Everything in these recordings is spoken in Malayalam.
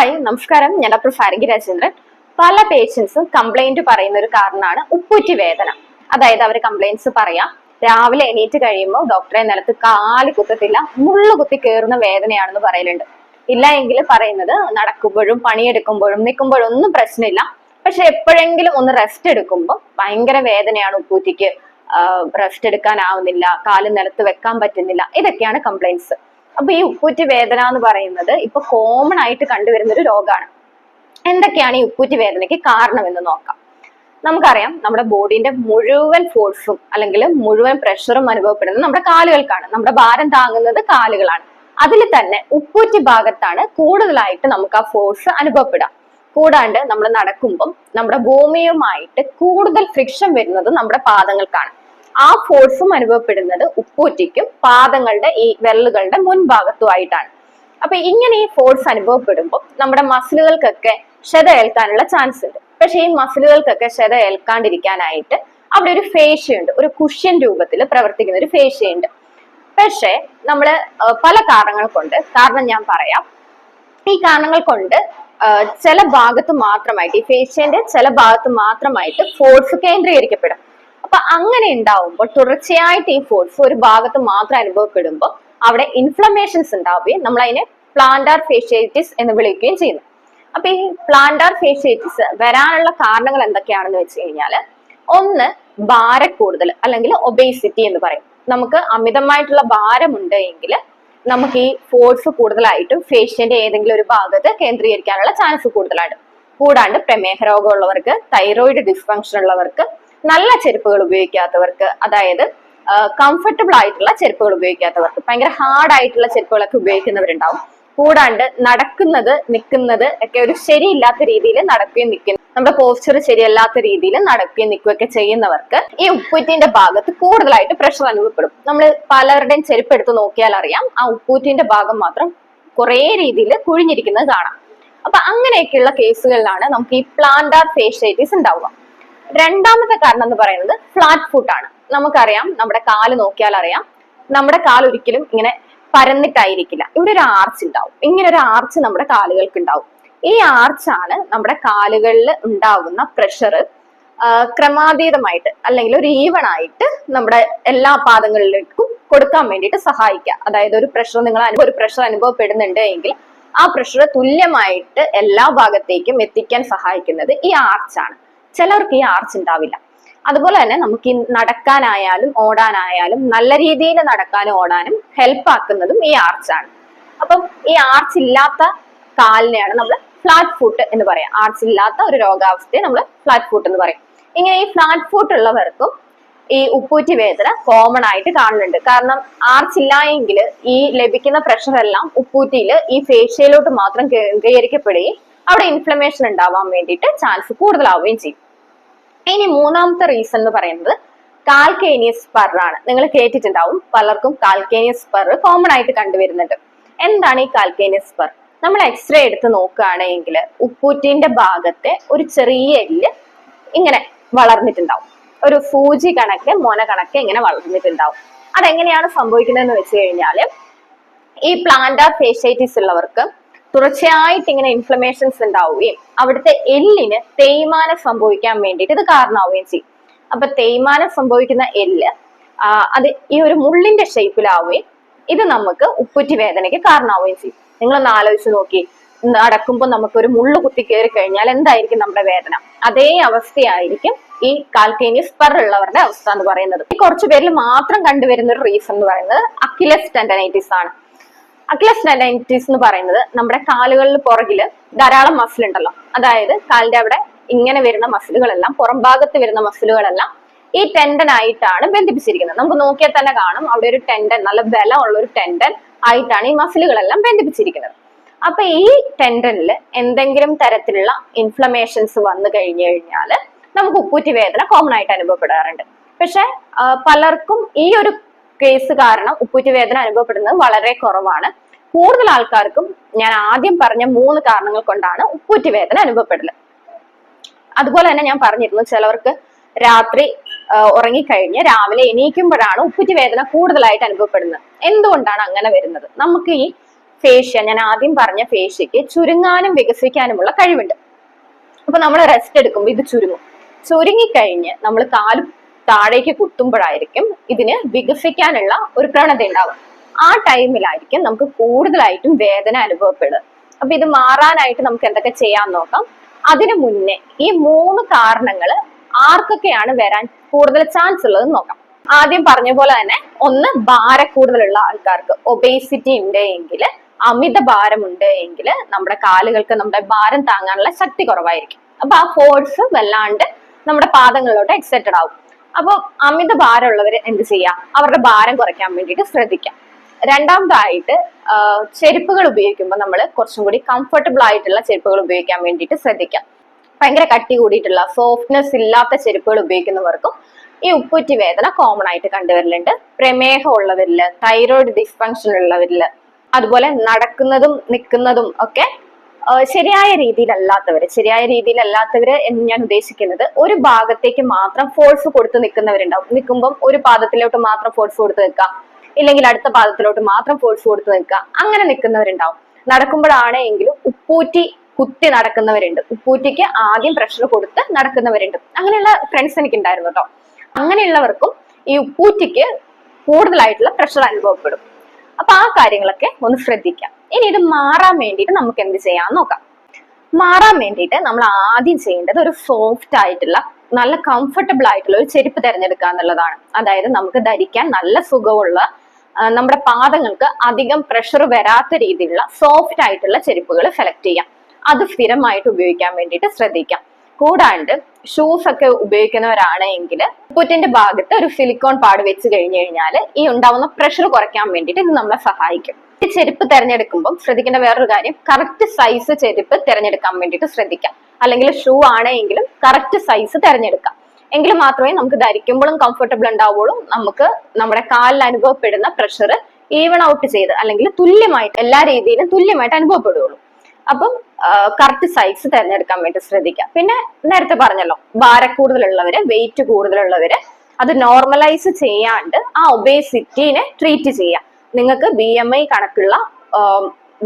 ഹായ് നമസ്കാരം. ഞാൻ ഡോക്ടർ ഫാരികി രാജേന്ദ്രൻ. പല പേഷ്യൻസും കംപ്ലൈന്റ് പറയുന്ന ഒരു കാരണമാണ് ഉപ്പൂറ്റി വേദന. അതായത് അവർ കംപ്ലൈന്റ്സ് പറയാം രാവിലെ എണീറ്റ് കഴിയുമ്പോൾ ഡോക്ടറെ നിലത്ത് കാൽ കുത്തത്തില്ല മുള്ളു കുത്തി കയറുന്ന വേദനയാണെന്ന് പറയലുണ്ട്. ഇല്ല എങ്കിൽ പറയുന്നത് നടക്കുമ്പോഴും പണിയെടുക്കുമ്പോഴും നിൽക്കുമ്പോഴും ഒന്നും പ്രശ്നമില്ല. പക്ഷെ എപ്പോഴെങ്കിലും ഒന്ന് റെസ്റ്റ് എടുക്കുമ്പോൾ ഭയങ്കര വേദനയാണ് ഉപ്പൂറ്റിക്ക്. റെസ്റ്റ് എടുക്കാനാവുന്നില്ല കാൽ നിലത്ത് വെക്കാൻ പറ്റുന്നില്ല. ഇതൊക്കെയാണ് കംപ്ലൈന്റ്സ് അപ്പൊ ഈ ഉപ്പൂറ്റി വേദന എന്ന് പറയുന്നത് ഇപ്പൊ കോമൺ ആയിട്ട് കണ്ടുവരുന്ന ഒരു രോഗമാണ് എന്തൊക്കെയാണ് ഈ ഉപ്പൂറ്റി വേദനയ്ക്ക് കാരണം എന്ന് നോക്കാം. നമുക്കറിയാം നമ്മുടെ ബോഡിന്റെ മുഴുവൻ ഫോഴ്സും അല്ലെങ്കിൽ മുഴുവൻ പ്രഷറും അനുഭവപ്പെടുന്നത് നമ്മുടെ കാലുകൾക്കാണ്. നമ്മുടെ ഭാരം താങ്ങുന്നത് കാലുകളാണ്. അതിൽ തന്നെ ഉപ്പൂറ്റി ഭാഗത്താണ് കൂടുതലായിട്ട് നമുക്ക് ആ ഫോഴ്സ് അനുഭവപ്പെടുക. കൂടാണ്ട് നമ്മൾ നടക്കുമ്പം നമ്മുടെ ഭൂമിയുമായിട്ട് കൂടുതൽ ഫ്രിക്ഷൻ വരുന്നത് നമ്മുടെ പാദങ്ങൾക്കാണ്. ആ ഫോഴ്സും അനുഭവപ്പെടുന്നത് ഉപ്പൂറ്റിക്കും പാദങ്ങളുടെ ഈ വിരലുകളുടെ മുൻഭാഗത്തുമായിട്ടാണ്. അപ്പൊ ഇങ്ങനെ ഈ ഫോഴ്സ് അനുഭവപ്പെടുമ്പോൾ നമ്മുടെ മസിലുകൾക്കൊക്കെ ക്ഷത ഏൽക്കാനുള്ള ചാൻസ് ഉണ്ട്. പക്ഷെ ഈ മസിലുകൾക്കൊക്കെ ക്ഷത ഏൽക്കാണ്ടിരിക്കാനായിട്ട് അവിടെ ഒരു ഫേഷ്യയുണ്ട്. ഒരു കുഷ്യൻ രൂപത്തിൽ പ്രവർത്തിക്കുന്ന ഒരു ഫേഷ്യയുണ്ട്. പക്ഷേ നമ്മൾ പല കാരണങ്ങൾ കൊണ്ട് കാരണം ഞാൻ പറയാം. ഈ കാരണങ്ങൾ കൊണ്ട് ചില ഭാഗത്ത് മാത്രമായിട്ട് ഈ ഫേഷ്യന്റെ ചില ഭാഗത്ത് മാത്രമായിട്ട് ഫോഴ്സ് കേന്ദ്രീകരിക്കപ്പെടും. അപ്പൊ അങ്ങനെ ഉണ്ടാവുമ്പോൾ തുടർച്ചയായിട്ട് ഈ ഫോഴ്സ് ഒരു ഭാഗത്ത് മാത്രം അനുഭവപ്പെടുമ്പോൾ അവിടെ ഇൻഫ്ലമേഷൻസ് ഉണ്ടാവുകയും നമ്മൾ അതിനെ പ്ലാന്റാർ ഫേഷ്യേറ്റിസ് എന്ന് വിളിക്കുകയും ചെയ്യുന്നു. അപ്പൊ ഈ പ്ലാന്റാർ ഫേഷ്യേറ്റിസ് വരാനുള്ള കാരണങ്ങൾ എന്തൊക്കെയാണെന്ന് വെച്ച് കഴിഞ്ഞാൽ ഒന്ന് കൂടുതൽ അല്ലെങ്കിൽ ഒബേസിറ്റി എന്ന് പറയും. നമുക്ക് അമിതമായിട്ടുള്ള ഭാരമുണ്ട് എങ്കിൽ നമുക്ക് ഈ ഫോഴ്സ് കൂടുതലായിട്ടും ഫേഷ്യന്റെ ഏതെങ്കിലും ഒരു ഭാഗത്ത് കേന്ദ്രീകരിക്കാനുള്ള ചാൻസ് കൂടുതലാണ്. കൂടാണ്ട് പ്രമേഹ രോഗമുള്ളവർക്ക് തൈറോയിഡ് ഡിസ്ഫങ്ഷൻ ഉള്ളവർക്ക് നല്ല ചെരുപ്പുകൾ ഉപയോഗിക്കാത്തവർക്ക് അതായത് കംഫർട്ടബിൾ ആയിട്ടുള്ള ചെരുപ്പുകൾ ഉപയോഗിക്കാത്തവർക്ക് ഭയങ്കര ഹാർഡ് ആയിട്ടുള്ള ചെരുപ്പുകളൊക്കെ ഉപയോഗിക്കുന്നവരുണ്ടാവും. കൂടാണ്ട് നടക്കുന്നത് നിൽക്കുന്നത് ഒക്കെ ഒരു ശരിയില്ലാത്ത രീതിയിൽ നടക്കുകയും നിൽക്കുന്നു നമ്മുടെ പോസ്ചർ ശരിയല്ലാത്ത രീതിയിൽ നടക്കുകയും നിൽക്കുകയൊക്കെ ചെയ്യുന്നവർക്ക് ഈ ഉപ്പൂറ്റിന്റെ ഭാഗത്ത് കൂടുതലായിട്ട് പ്രഷർ അനുഭവപ്പെടും. നമ്മൾ പലരുടെയും ചെരുപ്പ് എടുത്ത് നോക്കിയാൽ അറിയാം ആ ഉപ്പൂറ്റിന്റെ ഭാഗം മാത്രം കുറേ രീതിയിൽ കുഴിഞ്ഞിരിക്കുന്നത് കാണാം. അപ്പൊ അങ്ങനെയൊക്കെയുള്ള കേസുകളിലാണ് നമുക്ക് ഈ പ്ലാന്റാർ ഫേഷ്യൈറ്റിസ് ഉണ്ടാവുക. രണ്ടാമത്തെ കാരണം എന്ന് പറയുന്നത് ഫ്ലാറ്റ് ഫുട്ട് ആണ്. നമുക്കറിയാം നമ്മുടെ കാൽ നോക്കിയാൽ അറിയാം. നമ്മുടെ കാൽ ഒരിക്കലും ഇങ്ങനെ പരന്നിട്ടായിരിക്കില്ല. ഇവിടെ ഒരു ആർച്ച് ഉണ്ടാവും. ഇങ്ങനെ ഒരു ആർച്ച് നമ്മുടെ കാലുകൾക്ക് ഉണ്ടാവും. ഈ ആർച്ചാണ് നമ്മുടെ കാലുകളിൽ ഉണ്ടാകുന്ന പ്രഷർ ക്രമാതീതമായിട്ട് അല്ലെങ്കിൽ ഒരു ഈവൺ ആയിട്ട് നമ്മുടെ എല്ലാ പാദങ്ങളിലേക്കും കൊടുക്കാൻ വേണ്ടിയിട്ട് സഹായിക്കുക. അതായത് ഒരു പ്രഷർ നിങ്ങൾ അനുഭവ ഒരു പ്രഷർ അനുഭവപ്പെടുന്നുണ്ട് എങ്കിൽ ആ പ്രഷർ തുല്യമായിട്ട് എല്ലാ ഭാഗത്തേക്കും എത്തിക്കാൻ സഹായിക്കുന്നത് ഈ ആർച്ചാണ് ചിലർക്ക് ഈ ആർച്ച് ഉണ്ടാവില്ല. അതുപോലെ തന്നെ നമുക്ക് ഈ നടക്കാനായാലും ഓടാനായാലും നല്ല രീതിയിൽ നടക്കാനും ഓടാനും ഹെൽപ്പ് ആക്കുന്നതും ഈ ആർച്ചാണ് അപ്പം ഈ ആർച്ച് ഇല്ലാത്ത കാലിനെയാണ് നമ്മൾ ഫ്ലാറ്റ് ഫുട്ട് എന്ന് പറയാം. ആർച്ച് ഇല്ലാത്ത ഒരു രോഗാവസ്ഥയെ നമ്മൾ ഫ്ലാറ്റ് ഫുട്ട് എന്ന് പറയും. ഇങ്ങനെ ഈ ഫ്ലാറ്റ് ഫുട്ട് ഉള്ളവർക്കും ഈ ഉപ്പൂറ്റി വേദന കോമൺ ആയിട്ട് കാണുന്നുണ്ട്. കാരണം ആർച്ച് ഇല്ല ഈ ലഭിക്കുന്ന പ്രഷർ എല്ലാം ഉപ്പൂറ്റിയിൽ ഈ ഫേഷ്യയിലോട്ട് മാത്രം കേന്ദ്രീകരിക്കപ്പെടുകയും അവിടെ ഇൻഫ്ലമേഷൻ ഉണ്ടാവാൻ വേണ്ടിയിട്ട് ചാൻസ് കൂടുതലാവുകയും ചെയ്യും. ഇനി മൂന്നാമത്തെ റീസൺ എന്ന് പറയുന്നത് കാൽക്കേനിയസ് സ്പർ ആണ്. നിങ്ങൾ കേട്ടിട്ടുണ്ടാവും പലർക്കും കാൽക്കേനിയസ് സ്പർ കോമൺ ആയിട്ട് കണ്ടുവരുന്നുണ്ട്. എന്താണ് ഈ കാൽക്കേനിയസ് സ്പർ നമ്മൾ എക്സ്റേ എടുത്ത് നോക്കുകയാണെങ്കിൽ ഉപ്പൂറ്റിന്റെ ഭാഗത്തെ ഒരു ചെറിയ എല്ല് ഇങ്ങനെ വളർന്നിട്ടുണ്ടാവും. ഒരു സൂചി കണക്ക് മൊന കണക്ക് ഇങ്ങനെ വളർന്നിട്ടുണ്ടാവും. അതെങ്ങനെയാണ് സംഭവിക്കുന്നതെന്ന് വെച്ച് കഴിഞ്ഞാൽ ഈ പ്ലാന്റാർ ഫേഷ്യൈറ്റിസ് ഉള്ളവർക്ക് തുടർച്ചയായിട്ട് ഇങ്ങനെ ഇൻഫ്ലമേഷൻസ് ഉണ്ടാവുകയും അവിടുത്തെ എല്ലിന് തേയ്മാനം സംഭവിക്കാൻ വേണ്ടിയിട്ട് ഇത് കാരണമാവുകയും ചെയ്യും. അപ്പൊ തേയ്മാനം സംഭവിക്കുന്ന എല്ല് അത് ഈ ഒരു മുള്ളിന്റെ ഷേപ്പിലാവുകയും ഇത് നമുക്ക് ഉപ്പുറ്റി വേദനയ്ക്ക് കാരണമാവുകയും ചെയ്യും. നിങ്ങളൊന്ന് ആലോചിച്ച് നോക്കി. നടക്കുമ്പോൾ നമുക്ക് ഒരു മുള്ളു കുത്തി കയറി കഴിഞ്ഞാൽ എന്തായിരിക്കും നമ്മുടെ വേദന? അതേ അവസ്ഥയായിരിക്കും ഈ കാൽക്കേനിയസ് ഉള്ളവരുടെ അവസ്ഥ എന്ന് പറയുന്നത്. കുറച്ചു പേരിൽ മാത്രം കണ്ടുവരുന്ന ഒരു റീസൺ എന്ന് പറയുന്നത് അക്കിലസ് ടെൻഡനൈറ്റിസ് ആണ്. അക്ലസ് ടെൻഡനൈറ്റിസ് എന്ന് പറയുന്നത് നമ്മുടെ കാലുകളിൽ പുറകിൽ ധാരാളം മസിൽ ഉണ്ടല്ലോ. അതായത് കാലിന്റെ അവിടെ ഇങ്ങനെ വരുന്ന മസിലുകളെല്ലാം പുറം ഭാഗത്ത് വരുന്ന മസിലുകളെല്ലാം ഈ ടെൻഡൻ ആയിട്ടാണ് ബന്ധിപ്പിച്ചിരിക്കുന്നത്. നമുക്ക് നോക്കിയാൽ തന്നെ കാണും അവിടെ ഒരു ടെൻഡൻ നല്ല ബലമുള്ള ഒരു ടെൻഡൻ ആയിട്ടാണ് ഈ മസിലുകളെല്ലാം ബന്ധിപ്പിച്ചിരിക്കുന്നത്. അപ്പൊ ഈ ടെൻഡനിൽ എന്തെങ്കിലും തരത്തിലുള്ള ഇൻഫ്ലമേഷൻസ് വന്നു കഴിഞ്ഞു കഴിഞ്ഞാൽ നമുക്ക് ഉപ്പൂറ്റി വേദന കോമൺ ആയിട്ട് അനുഭവപ്പെടാറുണ്ട്. പക്ഷെ പലർക്കും ഈ ഒരു കേസ് കാരണം ഉപ്പൂറ്റി വേദന അനുഭവപ്പെടുന്നത് വളരെ കുറവാണ്. കൂടുതൽ ആൾക്കാർക്കും ഞാൻ ആദ്യം പറഞ്ഞ മൂന്ന് കാരണങ്ങൾ കൊണ്ടാണ് ഉപ്പൂറ്റി വേദന അനുഭവപ്പെടുന്നത്. അതുപോലെ തന്നെ ഞാൻ പറഞ്ഞിരുന്നു ചിലവർക്ക് രാത്രി ഉറങ്ങിക്കഴിഞ്ഞ് രാവിലെ എണീക്കുമ്പോഴാണ് ഉപ്പുറ്റി വേദന കൂടുതലായിട്ട് അനുഭവപ്പെടുന്നത്. എന്തുകൊണ്ടാണ് അങ്ങനെ വരുന്നത്? നമുക്ക് ഈ ഫേഷ്യ ഞാൻ ആദ്യം പറഞ്ഞ ഫേഷ്യക്ക് ചുരുങ്ങാനും വികസിക്കാനുമുള്ള കഴിവുണ്ട്. അപ്പൊ നമ്മൾ റെസ്റ്റ് എടുക്കുമ്പോൾ ഇത് ചുരുങ്ങും. ചുരുങ്ങിക്കഴിഞ്ഞ് നമ്മൾ കാൽ താഴേക്ക് കുത്തുമ്പോഴായിരിക്കും ഇതിന് വികസിക്കാനുള്ള ഒരു പ്രവണത ഉണ്ടാവും ആ ടൈമിലായിരിക്കും നമുക്ക് കൂടുതലായിട്ടും വേദന അനുഭവപ്പെടുക. അപ്പൊ ഇത് മാറാനായിട്ട് നമുക്ക് എന്തൊക്കെ ചെയ്യാൻ നോക്കാം? അതിനു മുന്നേ ഈ മൂന്ന് കാരണങ്ങൾ ആർക്കൊക്കെയാണ് വരാൻ കൂടുതൽ ചാൻസ് ഉള്ളത് നോക്കാം. ആദ്യം പറഞ്ഞ പോലെ തന്നെ ഒന്ന് ഭാര കൂടുതലുള്ള ആൾക്കാർക്ക്. ഒബേസിറ്റി ഉണ്ട് എങ്കിൽ അമിത ഭാരമുണ്ട് എങ്കിൽ നമ്മുടെ കാലുകൾക്ക് നമ്മുടെ ഭാരം താങ്ങാനുള്ള ശക്തി കുറവായിരിക്കും. അപ്പൊ ആ ഫോഴ്സ് വല്ലാണ്ട് നമ്മുടെ പാദങ്ങളിലോട്ട് എക്സൈറ്റഡ് ആവും. അപ്പോൾ അമിത ഭാരമുള്ളവർ എന്ത് ചെയ്യാം? അവരുടെ ഭാരം കുറയ്ക്കാൻ വേണ്ടിയിട്ട് ശ്രദ്ധിക്കാം. രണ്ടാമതായിട്ട് ചെരുപ്പുകൾ ഉപയോഗിക്കുമ്പോൾ നമ്മൾ കുറച്ചും കൂടി കംഫർട്ടബിൾ ആയിട്ടുള്ള ചെരുപ്പുകൾ ഉപയോഗിക്കാൻ വേണ്ടിയിട്ട് ശ്രദ്ധിക്കാം. ഭയങ്കര കട്ടി കൂടിയിട്ടുള്ള സോഫ്റ്റ്നെസ് ഇല്ലാത്ത ചെരുപ്പുകൾ ഉപയോഗിക്കുന്നവർക്കും ഈ ഉപ്പുറ്റി വേദന കോമൺ ആയിട്ട് കണ്ടുവരലുണ്ട്. പ്രമേഹം ഉള്ളവരിൽ തൈറോയിഡ് ഡിസ്ഫങ്ഷൻ ഉള്ളവരിൽ അതുപോലെ നടക്കുന്നതും നിൽക്കുന്നതും ഒക്കെ ശരിയായ രീതിയിലല്ലാത്തവർ ശരിയായ രീതിയിലല്ലാത്തവർ എന്ന് ഞാൻ ഉദ്ദേശിക്കുന്നത് ഒരു ഭാഗത്തേക്ക് മാത്രം ഫോഴ്സ് കൊടുത്ത് നിൽക്കുന്നവരുണ്ടാവും. നിൽക്കുമ്പം ഒരു പാദത്തിലോട്ട് മാത്രം ഫോഴ്സ് കൊടുത്ത് നിൽക്കുക. ഇല്ലെങ്കിൽ അടുത്ത പാദത്തിലോട്ട് മാത്രം ഫോഴ്സ് കൊടുത്ത് നിൽക്കുക. അങ്ങനെ നിൽക്കുന്നവരുണ്ടാവും. നടക്കുമ്പോഴാണെങ്കിലും ഉപ്പൂറ്റി കുത്തി നടക്കുന്നവരുണ്ട്. ഉപ്പൂറ്റിക്ക് ആദ്യം പ്രഷർ കൊടുത്ത് നടക്കുന്നവരുണ്ട്. അങ്ങനെയുള്ള ഫ്രണ്ട്സ് എനിക്ക് ഉണ്ടായിരുന്നു കേട്ടോ അങ്ങനെയുള്ളവർക്കും ഈ ഉപ്പൂറ്റിക്ക് കൂടുതലായിട്ടുള്ള പ്രഷർ അനുഭവപ്പെടും. അപ്പൊ ആ കാര്യങ്ങളൊക്കെ ഒന്ന് ശ്രദ്ധിക്കാം. ഇനി ഇത് മാറാൻ വേണ്ടിയിട്ട് നമുക്ക് എന്ത് ചെയ്യാൻ നോക്കാം. മാറാൻ വേണ്ടിയിട്ട് നമ്മൾ ആദ്യം ചെയ്യേണ്ടത് ഒരു സോഫ്റ്റ് ആയിട്ടുള്ള നല്ല കംഫർട്ടബിൾ ആയിട്ടുള്ള ഒരു ചെരുപ്പ് തിരഞ്ഞെടുക്കുക എന്നുള്ളതാണ്. അതായത് നമുക്ക് ധരിക്കാൻ നല്ല സുഖമുള്ള നമ്മുടെ പാദങ്ങൾക്ക് അധികം പ്രഷർ വരാത്ത രീതിയിലുള്ള സോഫ്റ്റ് ആയിട്ടുള്ള ചെരുപ്പുകൾ സെലക്ട് ചെയ്യാം. അത് സ്ഥിരമായിട്ട് ഉപയോഗിക്കാൻ വേണ്ടിയിട്ട് ശ്രദ്ധിക്കാം. കൂടാണ്ട് ഷൂസ് ഒക്കെ ഉപയോഗിക്കുന്നവരാണ് എങ്കിൽ പുറ്റിന്റെ ഭാഗത്ത് ഒരു സിലിക്കോൺ പാട് വെച്ച് കഴിഞ്ഞു കഴിഞ്ഞാൽ ഈ ഉണ്ടാവുന്ന പ്രഷർ കുറയ്ക്കാൻ വേണ്ടിയിട്ട് ഇത് നമ്മളെ സഹായിക്കും. ഈ ചെരുപ്പ് തിരഞ്ഞെടുക്കുമ്പോൾ ശ്രദ്ധിക്കേണ്ട വേറൊരു കാര്യം കറക്റ്റ് സൈസ് ചെരുപ്പ് തിരഞ്ഞെടുക്കാൻ വേണ്ടിയിട്ട് ശ്രദ്ധിക്കാം. അല്ലെങ്കിൽ ഷൂ ആണെങ്കിലും കറക്റ്റ് സൈസ് തിരഞ്ഞെടുക്കാം. എങ്കിൽ മാത്രമേ നമുക്ക് ധരിക്കുമ്പോഴും കംഫർട്ടബിൾ ഉണ്ടാവുള്ളൂ. നമുക്ക് നമ്മുടെ കാലിൽ അനുഭവപ്പെടുന്ന പ്രഷർ ഈവൺ ഔട്ട് ചെയ്ത് അല്ലെങ്കിൽ തുല്യമായിട്ട് എല്ലാ രീതിയിലും തുല്യമായിട്ട് അനുഭവപ്പെടുകയുള്ളൂ അപ്പം കറക്റ്റ് സൈസ് തിരഞ്ഞെടുക്കാൻ വേണ്ടി ശ്രദ്ധിക്കാം പിന്നെ നേരത്തെ പറഞ്ഞല്ലോ ഭാരക്കൂടുതലുള്ളവര് വെയിറ്റ് കൂടുതലുള്ളവര് അത് നോർമലൈസ് ചെയ്യാണ്ട് ആ ഒബേസിറ്റിനെ ട്രീറ്റ് ചെയ്യാം നിങ്ങൾക്ക് ബി എം ഐ കണക്കുള്ള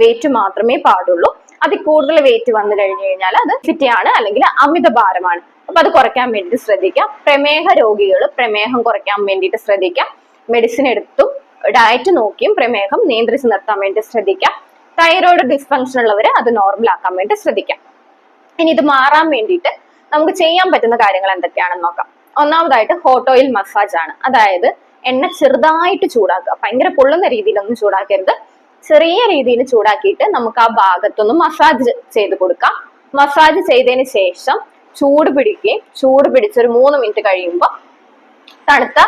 വെയിറ്റ് മാത്രമേ പാടുള്ളൂ. അതിൽ കൂടുതൽ വെയിറ്റ് വന്നു കഴിഞ്ഞു കഴിഞ്ഞാൽ അത് ഫിറ്റിയാണ് അല്ലെങ്കിൽ അമിത ഭാരമാണ്. അപ്പൊ അത് കുറയ്ക്കാൻ വേണ്ടി ശ്രദ്ധിക്കാം പ്രമേഹ രോഗികൾ പ്രമേഹം കുറയ്ക്കാൻ വേണ്ടിയിട്ട് ശ്രദ്ധിക്കാം മെഡിസിൻ എടുത്തും ഡയറ്റ് നോക്കിയും പ്രമേഹം നിയന്ത്രിച്ച് നിർത്താൻ വേണ്ടി ശ്രദ്ധിക്കാം തൈറോയ്ഡ് ഡിസ്ഫങ്ഷൻ ഉള്ളവർ അത് നോർമൽ ആക്കാൻ വേണ്ടി ശ്രദ്ധിക്കാം. ഇനി ഇത് മാറാൻ വേണ്ടിയിട്ട് നമുക്ക് ചെയ്യാൻ പറ്റുന്ന കാര്യങ്ങൾ എന്തൊക്കെയാണെന്ന് നോക്കാം. ഒന്നാമതായിട്ട് ഹോട്ട് ഓയിൽ മസാജ് ആണ്. അതായത് എണ്ണ ചെറുതായിട്ട് ചൂടാക്കുക. ഭയങ്കര പൊള്ളുന്ന രീതിയിലൊന്നും ചൂടാക്കരുത്. ചെറിയ രീതിയിൽ ചൂടാക്കിയിട്ട് നമുക്ക് ആ ഭാഗത്തൊന്ന് മസാജ് ചെയ്ത് കൊടുക്കാം. മസാജ് ചെയ്തതിന് ശേഷം ചൂട് പിടിക്കുകയും ചൂട് പിടിച്ചൊരു മൂന്ന് മിനിറ്റ് കഴിയുമ്പോൾ തണുത്ത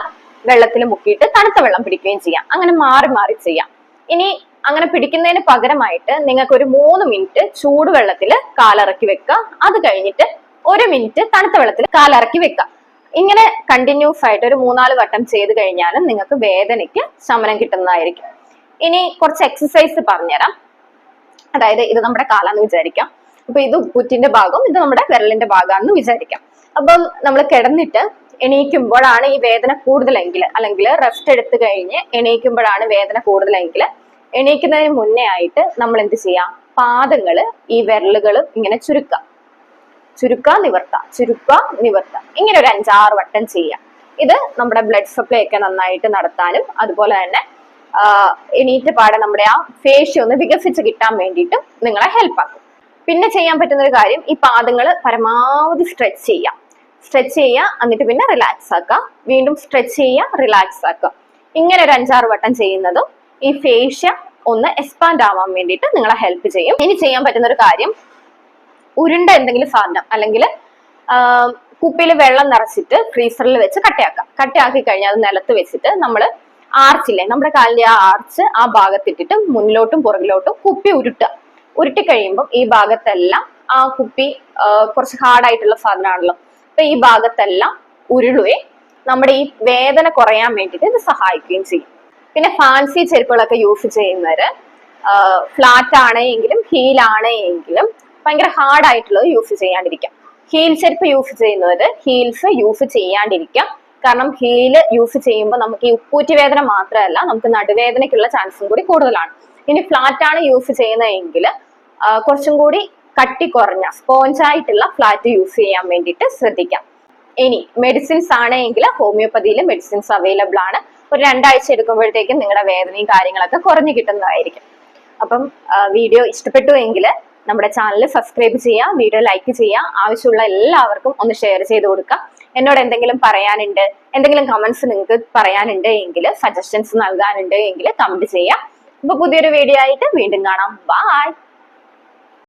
വെള്ളത്തിൽ മുക്കിയിട്ട് തണുത്ത വെള്ളം പിടിക്കുകയും ചെയ്യാം. അങ്ങനെ മാറി മാറി ചെയ്യാം. ഇനി അങ്ങനെ പിടിക്കുന്നതിന് പകരമായിട്ട് നിങ്ങൾക്ക് ഒരു മൂന്ന് മിനിറ്റ് ചൂടുവെള്ളത്തിൽ കാലിറക്കി വെക്കുക. അത് കഴിഞ്ഞിട്ട് ഒരു മിനിറ്റ് തണുത്ത വെള്ളത്തിൽ കാലിറക്കി വെക്കുക. ഇങ്ങനെ കണ്ടിന്യൂസ് ആയിട്ട് ഒരു മൂന്നാൽ വട്ടം ചെയ്ത് കഴിഞ്ഞാലും നിങ്ങൾക്ക് വേദനയ്ക്ക് ശമനം കിട്ടുന്നതായിരിക്കും. ഇനി കുറച്ച് എക്സസൈസ് പറഞ്ഞുതരാം. അതായത് ഇത് നമ്മുടെ കാലാന്ന് വിചാരിക്കാം. അപ്പൊ ഇത് കുറ്റിന്റെ ഭാഗം ഇത് നമ്മുടെ വിരലിന്റെ ഭാഗമാണെന്ന് വിചാരിക്കാം. അപ്പം നമ്മൾ കിടന്നിട്ട് എണീക്കുമ്പോഴാണ് ഈ വേദന കൂടുതലെങ്കിൽ അല്ലെങ്കിൽ റെസ്റ്റ് എടുത്തു കഴിഞ്ഞ് എണീക്കുമ്പോഴാണ് വേദന കൂടുതലെങ്കിൽ എണീക്കുന്നതിന് മുന്നേ ആയിട്ട് നമ്മൾ എന്ത് ചെയ്യാം? പാദങ്ങൾ ഈ വിരലുകൾ ഇങ്ങനെ ചുരുക്കാം. ചുരുക്ക നിവർത്ത. ചുരുക്ക നിവർത്ത. ഇങ്ങനെ ഒരു അഞ്ചാറ് വട്ടം ചെയ്യാം. ഇത് നമ്മുടെ ബ്ലഡ് സപ്ലൈ ഒക്കെ നന്നായിട്ട് നടത്താനും അതുപോലെ തന്നെ എണീറ്റ് പാടെ നമ്മുടെ ആ ഫേഷ്യ ഒന്ന് വികസിച്ച് കിട്ടാൻ വേണ്ടിയിട്ടും നിങ്ങളെ ഹെൽപ്പ് ആക്കും. പിന്നെ ചെയ്യാൻ പറ്റുന്ന ഒരു കാര്യം ഈ പാദങ്ങൾ പരമാവധി സ്ട്രെച്ച് ചെയ്യാം. സ്ട്രെച്ച് ചെയ്യുക എന്നിട്ട് പിന്നെ റിലാക്സ് ആക്കുക വീണ്ടും സ്ട്രെച്ച് ചെയ്യുക റിലാക്സ് ആക്കുക ഇങ്ങനെ ഒരു അഞ്ചാറ് വട്ടം ചെയ്യുന്നതും ഈ ഫേഷ്യ ഒന്ന് എക്സ്പാൻഡ് ആവാൻ വേണ്ടിയിട്ട് നിങ്ങളെ ഹെൽപ്പ് ചെയ്യും. ഇനി ചെയ്യാൻ പറ്റുന്ന ഒരു കാര്യം ഉരുണ്ട എന്തെങ്കിലും സാധനം അല്ലെങ്കിൽ കുപ്പിയിൽ വെള്ളം നിറച്ചിട്ട് ഫ്രീസറിൽ വെച്ച് കട്ടയാക്കാം. കട്ടയാക്കി കഴിഞ്ഞാൽ അത് നിലത്ത് വെച്ചിട്ട് നമ്മൾ ആർച്ചില്ലേ നമ്മുടെ കാലിൽ ആ ആർച്ച് ആ ഭാഗത്തിട്ടിട്ട് മുന്നിലോട്ടും പുറകിലോട്ടും കുപ്പി ഉരുട്ടുക. ഉരുട്ടി കഴിയുമ്പോൾ ഈ ഭാഗത്തെല്ലാം ആ കുപ്പി കുറച്ച് ഹാർഡായിട്ടുള്ള സാധനമാണല്ലോ. അപ്പൊ ഈ ഭാഗത്തെല്ലാം ഉരുളുകയും നമ്മുടെ ഈ വേദന കുറയാൻ വേണ്ടിയിട്ട് ഇത് സഹായിക്കുകയും ചെയ്യും. പിന്നെ ഫാൻസി ചെരുപ്പുകളൊക്കെ യൂസ് ചെയ്യുന്നവര് ഫ്ലാറ്റ് ആണെങ്കിലും ഹീൽ ആണെങ്കിലും ഭയങ്കര ഹാർഡ് ആയിട്ടുള്ളത് യൂസ് ചെയ്യാണ്ടിരിക്കാം. ഹീൽ ചെരുപ്പ് യൂസ് ചെയ്യുന്നവര് ഹീൽസ് യൂസ് ചെയ്യാണ്ടിരിക്കാം. കാരണം ഹീൽ യൂസ് ചെയ്യുമ്പോൾ നമുക്ക് ഈ ഉപ്പൂറ്റി വേദന മാത്രമല്ല നമുക്ക് നടുവേദനയ്ക്കുള്ള ചാൻസും കൂടി കൂടുതലാണ്. ഇനി ഫ്ലാറ്റ് ആണ് യൂസ് ചെയ്യുന്നതെങ്കിൽ കുറച്ചും കൂടി കട്ടി കുറഞ്ഞ സ്പോഞ്ച് ആയിട്ടുള്ള ഫ്ലാറ്റ് യൂസ് ചെയ്യാൻ വേണ്ടിയിട്ട് ശ്രദ്ധിക്കാം. ഇനി മെഡിസിൻസ് ആണെങ്കിൽ ഹോമിയോപ്പതിയിൽ മെഡിസിൻസ് അവൈലബിൾ ആണ്. ഒരു രണ്ടാഴ്ച എടുക്കുമ്പോഴത്തേക്കും നിങ്ങളുടെ വേദനയും കാര്യങ്ങളൊക്കെ കുറഞ്ഞു കിട്ടുന്നതായിരിക്കും. അപ്പം വീഡിയോ ഇഷ്ടപ്പെട്ടു എങ്കിൽ നമ്മുടെ ചാനൽ സബ്സ്ക്രൈബ് ചെയ്യുക വീഡിയോ ലൈക്ക് ചെയ്യുക ആവശ്യമുള്ള എല്ലാവർക്കും ഒന്ന് ഷെയർ ചെയ്ത് കൊടുക്കുക എന്നോട് എന്തെങ്കിലും പറയാനുണ്ട് എന്തെങ്കിലും കമന്റ്സ് നിങ്ങൾക്ക് പറയാനുണ്ട് എങ്കിൽ സജഷൻസ് നൽകാനുണ്ട് എങ്കിൽ കമന്റ് ചെയ്യാം. അപ്പൊ പുതിയൊരു വീഡിയോ ആയിട്ട് വീണ്ടും കാണാം. ബൈ